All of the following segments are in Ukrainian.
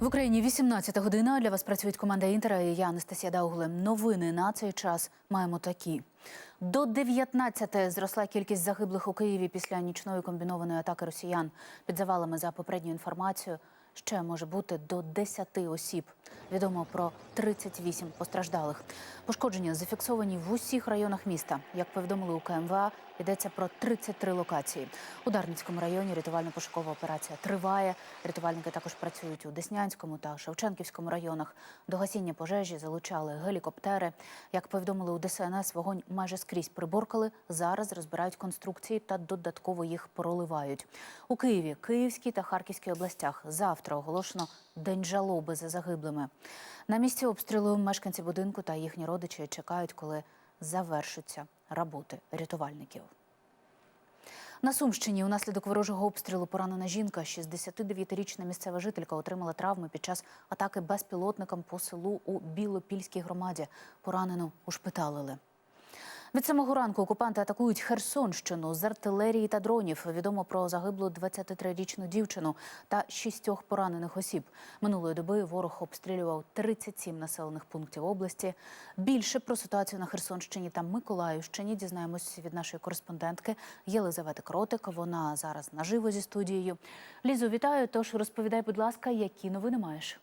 В Україні 18 година. Для вас працюють команда Інтера і я Анастасія Дауглем. Новини на цей час маємо такі. До 19 зросла кількість загиблих у Києві після нічної комбінованої атаки росіян. Під завалами за попередньою інформацією ще може бути до 10 осіб. Відомо про 38 постраждалих. Пошкодження зафіксовані в усіх районах міста. Як повідомили у КМВА, йдеться про 33 локації. У Дарницькому районі рятувально-пошукова операція триває. Рятувальники також працюють у Деснянському та Шевченківському районах. До гасіння пожежі залучали гелікоптери. Як повідомили у ДСНС, вогонь майже скрізь приборкали. Зараз розбирають конструкції та додатково їх проливають. У Києві, Київській та Харківській областях завтра оголошено день жалоби за загиблими. На місці обстрілу мешканці будинку та їхні родичі чекають, коли завершаться роботи рятувальників. На Сумщині унаслідок ворожого обстрілу поранена жінка. 69-річна місцева жителька отримала травми під час атаки безпілотником по селу у Білопільській громаді. Поранену ушпиталили. Від самого ранку окупанти атакують Херсонщину з артилерії та дронів. Відомо про загиблу 23-річну дівчину та шістьох поранених осіб. Минулої доби ворог обстрілював 37 населених пунктів області. Більше про ситуацію на Херсонщині та Миколаївщині дізнаємось від нашої кореспондентки Єлизавети Кротик. Вона зараз наживо зі студією. Лізу, вітаю. Тож розповідай, будь ласка, які новини маєш?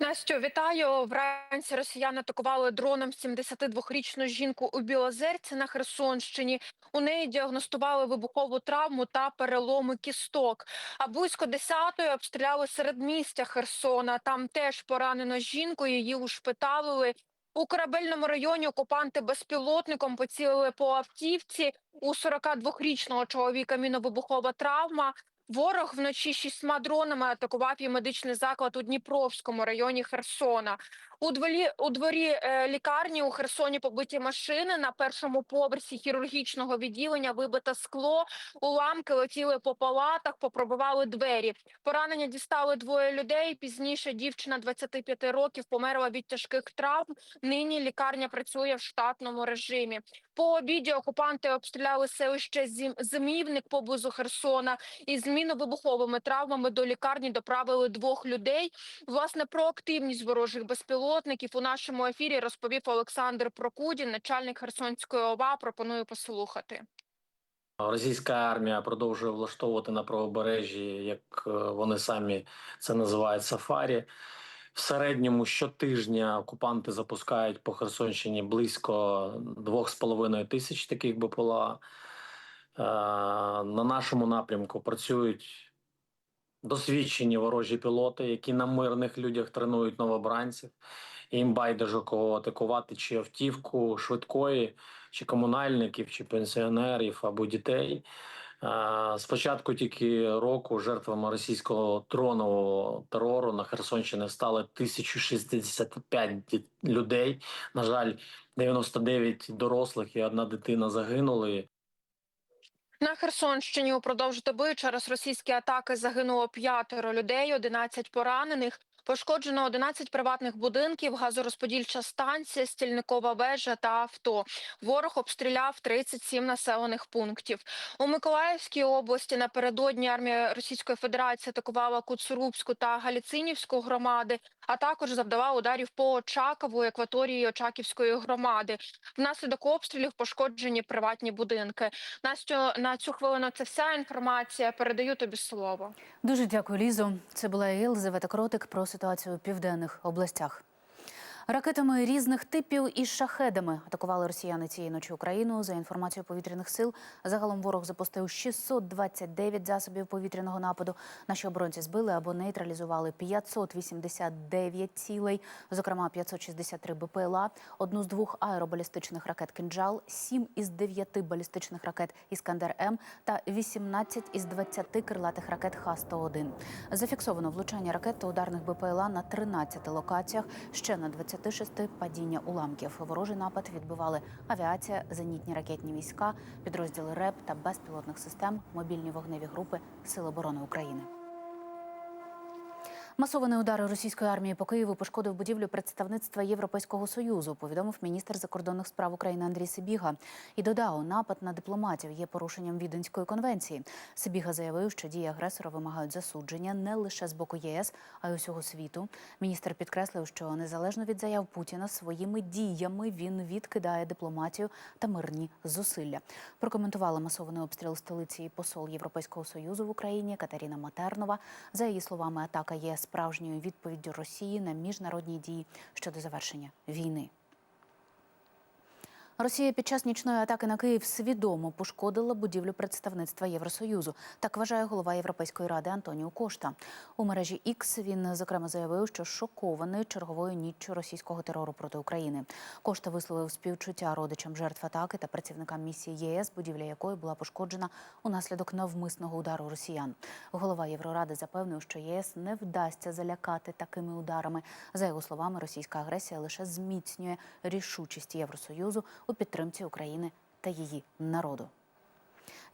Настю, вітаю. Вранці росіяни атакували дроном 72-річну жінку у Білозерці на Херсонщині. У неї діагностували вибухову травму та переломи кісток. А близько 10-ї обстріляли середмістя Херсона. Там теж поранено жінку. Її ушпиталили. У корабельному районі окупанти безпілотником поцілили по автівці. У 42-річного чоловіка міновибухова травма. Ворог вночі шістьма дронами атакував і медичний заклад у Дніпровському районі Херсона. У дворі у дворі е, лікарні у Херсоні побиті машини. На першому поверсі хірургічного відділення вибите скло. Уламки летіли по палатах, попробували двері. Поранення дістали двоє людей. Пізніше дівчина 25 років померла від тяжких травм. Нині лікарня працює в штатному режимі. По обіді окупанти обстріляли селище Зимівник поблизу Херсона. Із міновибуховими травмами до лікарні доправили двох людей. Власне, про активність ворожих безпілотників у нашому ефірі розповів Олександр Прокудін, начальник Херсонської ОВА. Пропоную послухати. Російська армія продовжує влаштовувати на правобережжі, як е, вони самі це називають сафарі. В середньому щотижня окупанти запускають по Херсонщині близько 2,5 тисяч таких БПЛА. Е, На нашому напрямку працюють досвідчені ворожі пілоти, які на мирних людях тренують новобранців. Їм байдуже кого атакувати, чи автівку швидкої, чи комунальників, чи пенсіонерів або дітей. Е, З початку тільки року жертвами російського дронового терору на Херсонщині стали 1065 ді- людей. На жаль, 99 дорослих і одна дитина загинули. На Херсонщині упродовж доби через російські атаки загинуло п'ятеро людей, 11 поранених. Пошкоджено 11 приватних будинків, газорозподільча станція, стільникова вежа та авто. Ворог обстріляв 37 населених пунктів. У Миколаївській області напередодні армія Російської Федерації атакувала Куцурубську та Галіцинівську громади, а також завдавав ударів по Очакову, екваторії Очаківської громади. Внаслідок обстрілів пошкоджені приватні будинки. Настю, на цю хвилину це вся інформація. Передаю тобі слово. Дуже дякую, Лізо. Це була Єлизавета Кротик про ситуацію у південних областях. Ракетами різних типів і шахедами атакували росіяни цієї ночі Україну. За інформацією повітряних сил, загалом ворог запустив 629 засобів повітряного нападу. Наші оборонці збили або нейтралізували 589 цілей, зокрема 563 БПЛА, одну з двох аеробалістичних ракет «Кинджал», 7 із 9 балістичних ракет «Іскандер-М» та 18 із 20 крилатих ракет Х-101. Зафіксовано влучання ракет та ударних БПЛА на 13 локаціях, ще на 26 падіння уламків. Ворожий напад відбивали авіація, зенітні ракетні війська, підрозділи РЕП та безпілотних систем, мобільні вогневі групи Сил оборони України. Масований удар російської армії по Києву пошкодив будівлю представництва Європейського союзу. Повідомив міністр закордонних справ України Андрій Сибіга. І додав, напад на дипломатів є порушенням Віденської конвенції. Сибіга заявив, що дії агресора вимагають засудження не лише з боку ЄС, а й усього світу. Міністр підкреслив, що незалежно від заяв Путіна своїми діями він відкидає дипломатію та мирні зусилля. Прокоментувала масований обстріл столиці посол Європейського союзу в Україні Катерина Матернова. За її словами, атака є справжньою відповіддю Росії на міжнародні дії щодо завершення війни. Росія під час нічної атаки на Київ свідомо пошкодила будівлю представництва Євросоюзу. Так вважає голова Європейської ради Антоніо Кошта. У мережі X він зокрема заявив, що шокований черговою ніччю російського терору проти України. Кошта висловив співчуття родичам жертв атаки та працівникам місії ЄС, будівля якої була пошкоджена унаслідок навмисного удару росіян. Голова Євроради запевнив, що ЄС не вдасться залякати такими ударами. За його словами, російська агресія лише зміцнює рішучість Євросоюзу у підтримці України та її народу.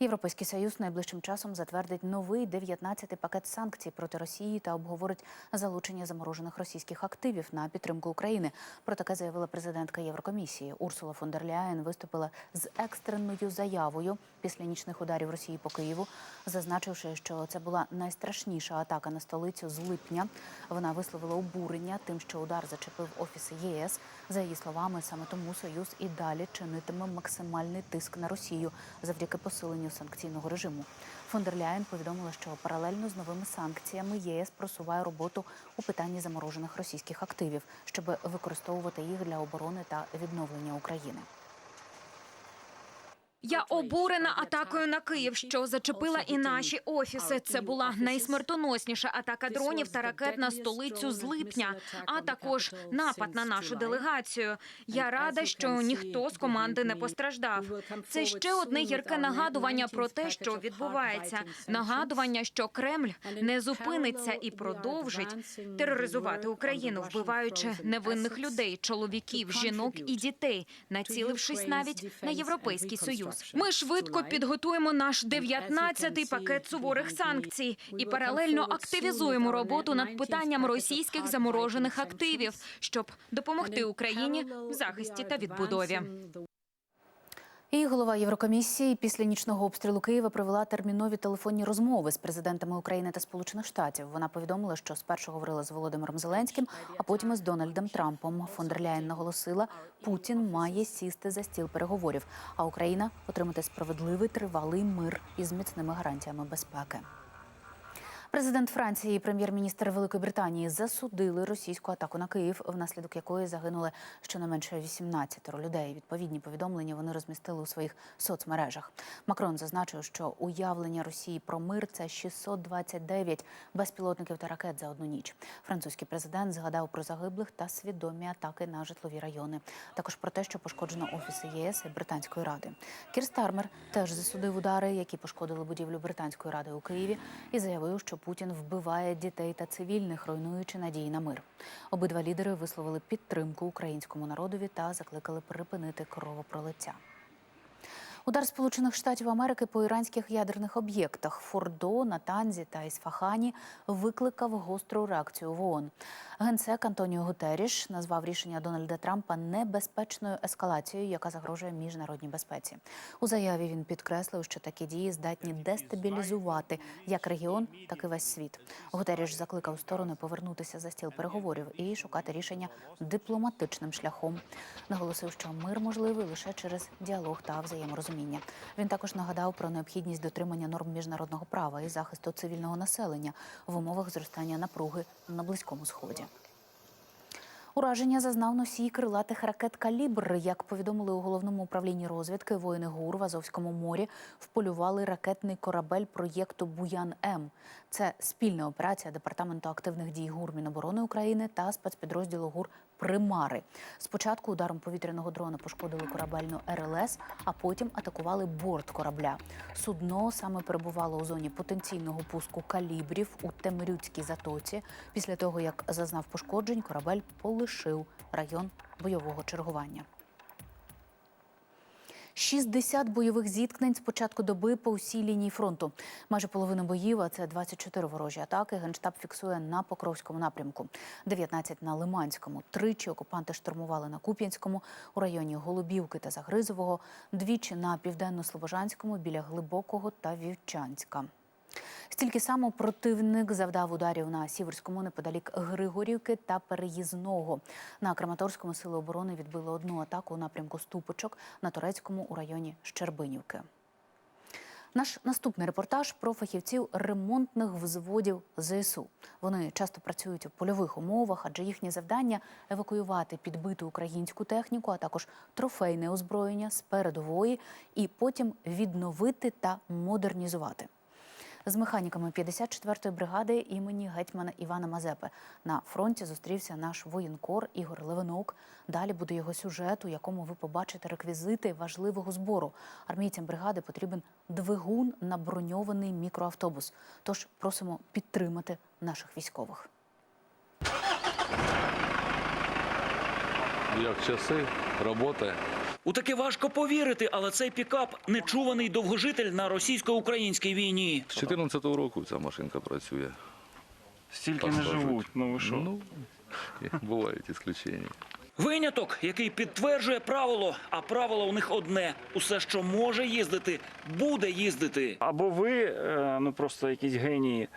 Європейський союз найближчим часом затвердить новий 19-й пакет санкцій проти Росії та обговорить залучення заморожених російських активів на підтримку України. Про таке заявила президентка Єврокомісії Урсула фон дер Ляєн виступила з екстреною заявою після нічних ударів Росії по Києву, зазначивши, що це була найстрашніша атака на столицю з липня. Вона висловила обурення тим, що удар зачепив офіси ЄС. За її словами, саме тому союз і далі чинитиме максимальний тиск на Росію завдяки посиленню санкційного режиму. Фондерляєн повідомила, що паралельно з новими санкціями ЄС просуває роботу у питанні заморожених російських активів, щоб використовувати їх для оборони та відновлення України. Я обурена атакою на Київ, що зачепила і наші офіси. Це була найсмертоносніша атака дронів та ракет на столицю з липня, а також напад на нашу делегацію. Я рада, що ніхто з команди не постраждав. Це ще одне гірке нагадування про те, що відбувається. Нагадування, що Кремль не зупиниться і продовжить тероризувати Україну, вбиваючи невинних людей, чоловіків, жінок і дітей, націлившись навіть на європейський союз. Ми швидко підготуємо наш 19-й пакет суворих санкцій. І паралельно активізуємо роботу над питанням російських заморожених активів, щоб допомогти Україні в захисті та відбудові. І голова Єврокомісії після нічного обстрілу Києва провела термінові телефонні розмови з президентами України та Сполучених Штатів. Вона повідомила, що спершу говорила з Володимиром Зеленським, а потім із Дональдом Трампом. Фондерляєн наголосила, Путін має сісти за стіл переговорів, а Україна отримати справедливий тривалий мир із міцними гарантіями безпеки. Президент Франції і прем'єр-міністр Великої Британії засудили російську атаку на Київ, внаслідок якої загинули щонайменше 18 людей. Відповідні повідомлення вони розмістили у своїх соцмережах. Макрон зазначив, що уявлення Росії про мир це 629 безпілотників та ракет за одну ніч. Французький президент згадав про загиблих та свідомі атаки на житлові райони. Також про те, що пошкоджено офіси ЄС і Британської ради. Кір Стармер теж засудив удари, які пошкодили будівлю Британської ради у Києві, і заявив, що Путін вбиває дітей та цивільних, руйнуючи надії на мир. Обидва лідери висловили підтримку українському народові та закликали припинити кровопролиття. Удар Сполучених Штатів Америки по іранських ядерних об'єктах Фордо, Натанзі та Ісфахані викликав гостру реакцію в ООН. Генсек Антоніо Гутеріш назвав рішення Дональда Трампа небезпечною ескалацією, яка загрожує міжнародній безпеці. У заяві він підкреслив, що такі дії здатні дестабілізувати як регіон, так і весь світ. Гутеріш закликав сторони повернутися за стіл переговорів і шукати рішення дипломатичним шляхом. Наголосив, що мир можливий лише через діалог та взаєморозуміння. Він також нагадав про необхідність дотримання норм міжнародного права і захисту цивільного населення в умовах зростання напруги на близькому сході. Ураження зазнав носій крилатих ракет «Калібр». Як повідомили у головному управлінні розвідки, воїни ГУР в Азовському морі вполювали ракетний корабель проєкту Буян М. Це спільна операція департаменту активних дій ГУР Міноборони України та спецпідрозділу ГУР Примари. Спочатку ударом повітряного дрона пошкодили корабельну РЛС, а потім атакували борт корабля. Судно саме перебувало у зоні потенційного пуску калібрів у Темрюцькій затоці. Після того, як зазнав пошкоджень, корабель полишив район бойового чергування. 60 бойових зіткнень з початку доби по усій лінії фронту. Майже половина боїв, а це 24 ворожі атаки. Генштаб фіксує на Покровському напрямку, 19 на Лиманському. Тричі окупанти штурмували на Куп'янському, у районі Голубівки та Загризового, двічі на південно-слобожанському біля Глибокого та Вівчанська. Стільки само противник завдав ударів на Сіверському неподалік Григорівки та Переїзного. На Краматорському сили оборони відбили одну атаку у напрямку Ступочок, на Турецькому у районі Щербинівки. Наш наступний репортаж про фахівців ремонтних взводів ЗСУ. Вони часто працюють у польових умовах, адже їхнє завдання евакуювати підбиту українську техніку, а також трофейне озброєння з передової і потім відновити та модернізувати. З механіками 54-ї бригади імені гетьмана Івана Мазепи на фронті зустрівся наш воєнкор Ігор Левинок. Далі буде його сюжет, у якому ви побачите реквізити важливого збору. Армійцям бригади потрібен двигун на броньований мікроавтобус. Тож просимо підтримати наших військових. Як часи, робота. У таке важко повірити, але цей пікап нечуваний довгожитель на російсько-українській війні. З 14-го року ця машинка працює. Стільки не живуть, ну ви що? Ну, бувають ісключення. Виняток, який підтверджує правило, а правило у них одне: усе, що може їздити, буде їздити. Або ви е, ну просто якісь генії,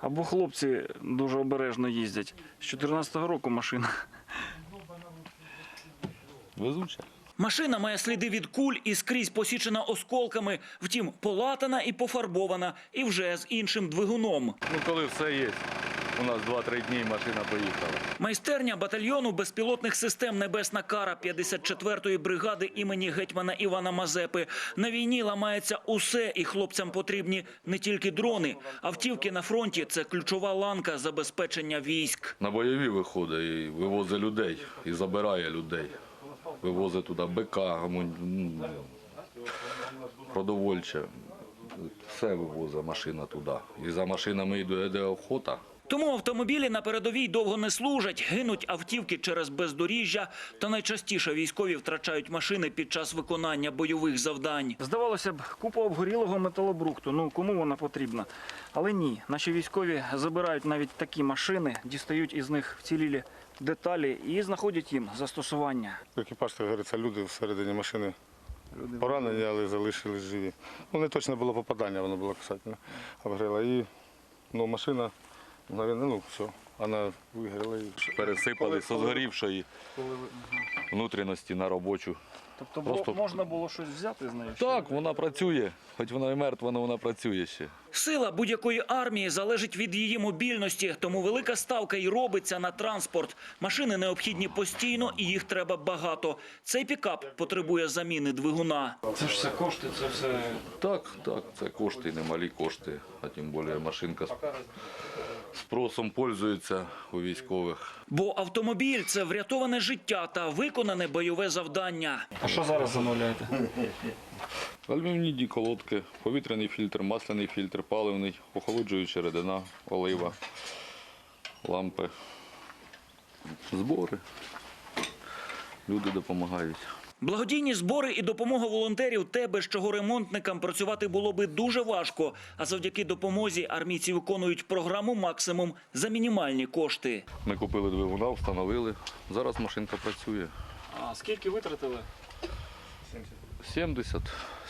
або хлопці дуже обережно їздять. З 14-го року машина. Везуча. Машина має сліди від куль і скрізь посічена осколками, втім, полатана і пофарбована, і вже з іншим двигуном. Ну, коли все є, у нас 2-3 дні машина поїхала. Майстерня батальйону безпілотних систем Небесна кара 54-ї бригади імені гетьмана Івана Мазепи. На війні ламається усе, і хлопцям потрібні не тільки дрони. Автівки на фронті це ключова ланка забезпечення військ. На бойові виходить і вивозить людей, і забирає людей. Вивозить туди бика, ну, продовольче. Все вивозить машина туди. І за машинами йде йде охота. Тому автомобілі на передовій довго не служать, гинуть автівки через бездоріжжя, та найчастіше військові втрачають машини під час виконання бойових завдань. Здавалося б, купа обгорілого металобрухту. Ну кому вона потрібна? Але ні, наші військові забирають навіть такі машини, дістають із них вцілілі деталі і знаходять їм застосування. Екіпаж, так говориться, люди всередині машини поранені, але залишились живі. Ну, не точно було попадання, воно було касательно. Обгоріла. І ну, машина, мгновенно, ну все, вона вигоріла. І... Пересипали з згорівшої внутрішності на робочу. Тобто Просто- можна було щось взяти з нею? Так, вона працює. Хоч вона і мертва, але вона працює ще. Сила будь-якої армії залежить від її мобільності, тому велика ставка і робиться на транспорт. Машини необхідні постійно і їх треба багато. Цей пікап потребує заміни двигуна. Це ж все кошти, це все. Так, так, це кошти, немалі кошти, а тим більше машинка з- спросом пользується у військових. Бо автомобіль це врятоване життя та виконане бойове завдання. А що зараз замовляєте? Алюмінійні колодки, повітряний фільтр, масляний фільтр, паливний, охолоджуюча рідина, олива, лампи, збори. Люди допомагають. Благодійні збори і допомога волонтерів те, без чого ремонтникам працювати було би дуже важко. А завдяки допомозі армійці виконують програму максимум за мінімальні кошти. Ми купили двигуна, встановили. Зараз машинка працює. А скільки витратили? 70,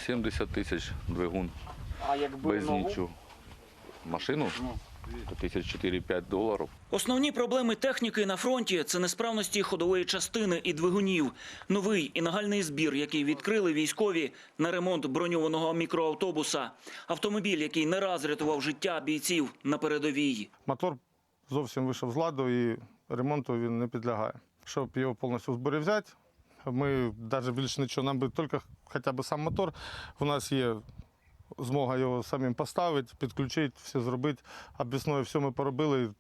70 тисяч двигун. А якби без нову? нічого. Машину Ну. То тисяч 4-5 доларів. Основні проблеми техніки на фронті це несправності ходової частини і двигунів. Новий і нагальний збір, який відкрили військові на ремонт броньованого мікроавтобуса. Автомобіль, який не раз рятував життя бійців на передовій. Мотор зовсім вийшов з ладу і ремонту він не підлягає. Щоб його повністю в зборі взяти, ми навіть більше нічого, нам би тільки хоча б сам мотор. У нас є змога його самим поставити, підключити, все зробити. А бісною все ми поробили,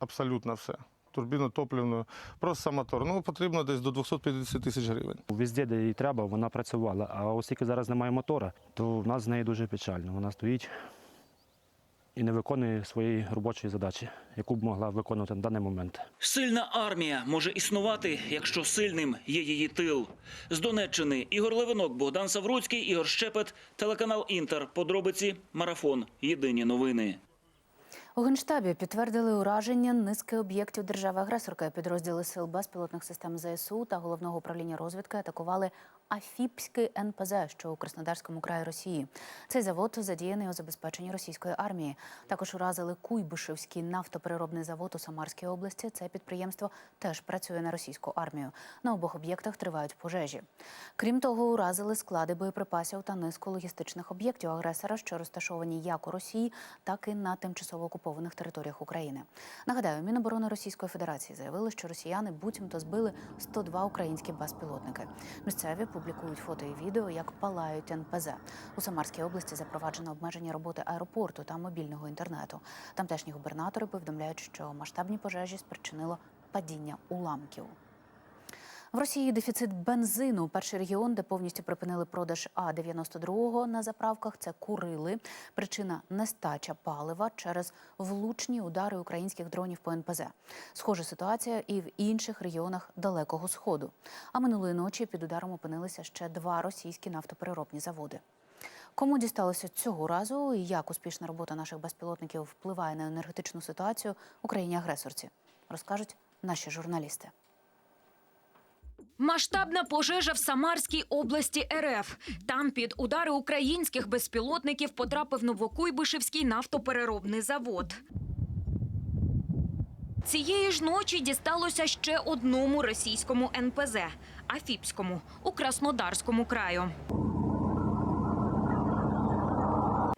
абсолютно все. Турбіну топливну, просто сам мотор. Ну, потрібно десь до 250 тисяч гривень. Везде, де їй треба, вона працювала. А оскільки зараз немає мотора, то в нас з нею дуже печально. Вона стоїть і не виконує своєї робочої задачі, яку б могла виконувати на даний момент. Сильна армія може існувати, якщо сильним є її тил. З Донеччини Ігор Левинок, Богдан Савруцький, Ігор Щепет, телеканал Інтер. Подробиці Марафон. Єдині новини. У Генштабі підтвердили ураження низки об'єктів держави-агресорки. Підрозділи сил безпілотних систем ЗСУ та головного управління розвідки атакували Афіпський НПЗ, що у Краснодарському краї Росії. Цей завод задіяний у забезпеченні російської армії. Також уразили Куйбишевський нафтопереробний завод у Самарській області. Це підприємство теж працює на російську армію. На обох об'єктах тривають пожежі. Крім того, уразили склади боєприпасів та низку логістичних об'єктів агресора, що розташовані як у Росії, так і на тимчасово окупованих територіях України. Нагадаю, Міноборони Російської Федерації заявили, що росіяни буцімто збили 102 українські безпілотники. Місцеві публікують фото і відео, як палають НПЗ. У Самарській області запроваджено обмеження роботи аеропорту та мобільного інтернету. Тамтешні губернатори повідомляють, що масштабні пожежі спричинило падіння уламків. В Росії дефіцит бензину. Перший регіон, де повністю припинили продаж А-92 на заправках, це Курили. Причина нестача палива через влучні удари українських дронів по НПЗ. Схожа ситуація і в інших регіонах Далекого Сходу. А минулої ночі під ударом опинилися ще два російські нафтопереробні заводи. Кому дісталося цього разу і як успішна робота наших безпілотників впливає на енергетичну ситуацію в Україні-агресорці, розкажуть наші журналісти. Масштабна пожежа в Самарській області РФ. Там під удари українських безпілотників потрапив Новокуйбишевський нафтопереробний завод. Цієї ж ночі дісталося ще одному російському НПЗ – Афіпському у Краснодарському краю.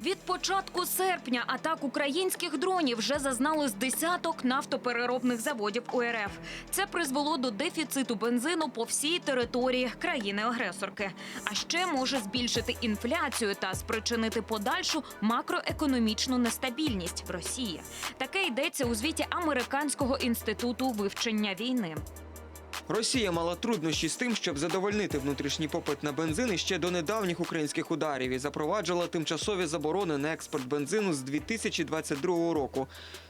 Від початку серпня атак українських дронів вже зазнали з десяток нафтопереробних заводів УРФ. Це призвело до дефіциту бензину по всій території країни-агресорки. А ще може збільшити інфляцію та спричинити подальшу макроекономічну нестабільність Росії. Таке йдеться у звіті Американського інституту вивчення війни. Росія мала труднощі з тим, щоб задовольнити внутрішній попит на бензин ще до недавніх українських ударів і запроваджувала тимчасові заборони на експорт бензину з 2022 року.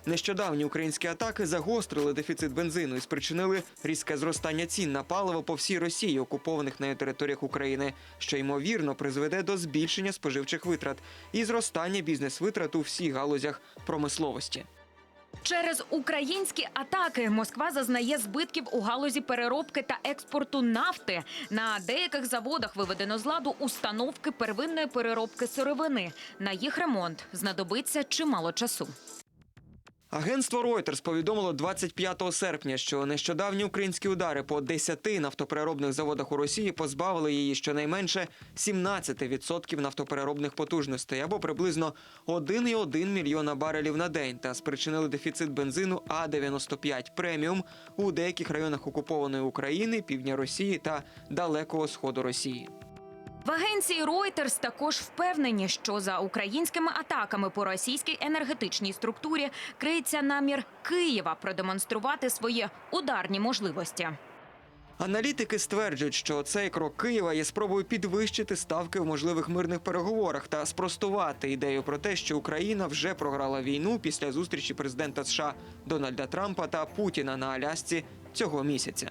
Нещодавні українські атаки загострили дефіцит бензину і спричинили різке зростання цін на паливо по всій Росії, окупованих нею територіях України, що ймовірно призведе до збільшення споживчих витрат і зростання бізнес-витрат у всіх галузях промисловості. Через українські атаки Москва зазнає збитків у галузі переробки та експорту нафти. На деяких заводах виведено з ладу установки первинної переробки сировини. На їх ремонт знадобиться чимало часу. Агентство Reuters повідомило 25 серпня, що нещодавні українські удари по 10 нафтопереробних заводах у Росії позбавили її щонайменше 17% нафтопереробних потужностей або приблизно 1,1 мільйона барелів на день та спричинили дефіцит бензину А-95 преміум у деяких районах окупованої України, півдня Росії та далекого сходу Росії. В агенції Reuters також впевнені, що за українськими атаками по російській енергетичній структурі криється намір Києва продемонструвати свої ударні можливості. Аналітики стверджують, що цей крок Києва є спробою підвищити ставки в можливих мирних переговорах та спростувати ідею про те, що Україна вже програла війну після зустрічі президента США Дональда Трампа та Путіна на Алясці цього місяця.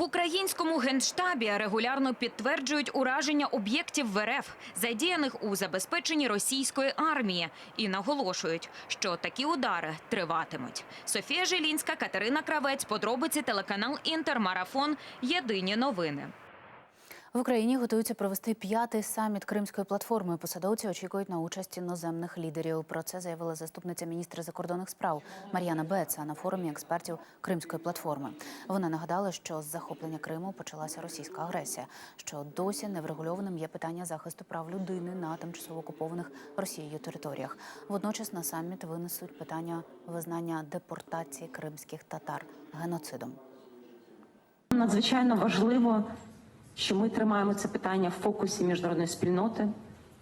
В українському генштабі регулярно підтверджують ураження об'єктів ВРФ, задіяних у забезпеченні російської армії, і наголошують, що такі удари триватимуть. Софія Жилінська, Катерина Кравець, подробиці телеканал Інтермарафон. Єдині новини. В Україні готуються провести п'ятий саміт Кримської платформи. Посадовці очікують на участь іноземних лідерів. Про це заявила заступниця міністра закордонних справ Мар'яна Беца на форумі експертів Кримської платформи. Вона нагадала, що з захоплення Криму почалася російська агресія. Що досі неврегульованим є питання захисту прав людини на тимчасово окупованих Росією територіях. Водночас на саміт винесуть питання визнання депортації кримських татар геноцидом. Надзвичайно важливо, що ми тримаємо це питання в фокусі міжнародної спільноти,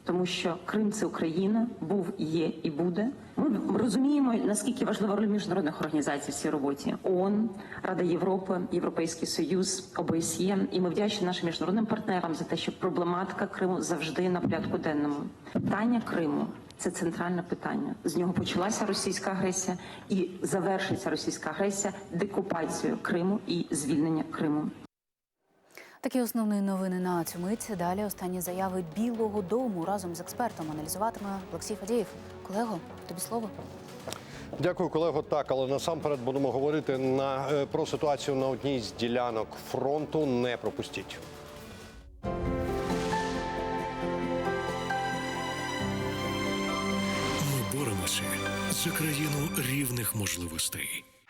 тому що Крим це Україна, був, є і буде. Ми розуміємо, наскільки важлива роль міжнародних організацій в цій роботі: ООН, Рада Європи, Європейський Союз, ОБСЄ. І ми вдячні нашим міжнародним партнерам за те, що проблематика Криму завжди на порядку денному. Питання Криму Це центральне питання. З нього почалася російська агресія і завершиться російська агресія декупацією Криму і звільнення Криму. Такі основні новини на цю мить. Далі останні заяви Білого Дому разом з експертом аналізуватиме Олексій Фадієв. Колего, тобі слово. Дякую, колего. Так, але насамперед будемо говорити на е, про ситуацію на одній з ділянок фронту. Не пропустіть. Ми боремося за країну рівних можливостей.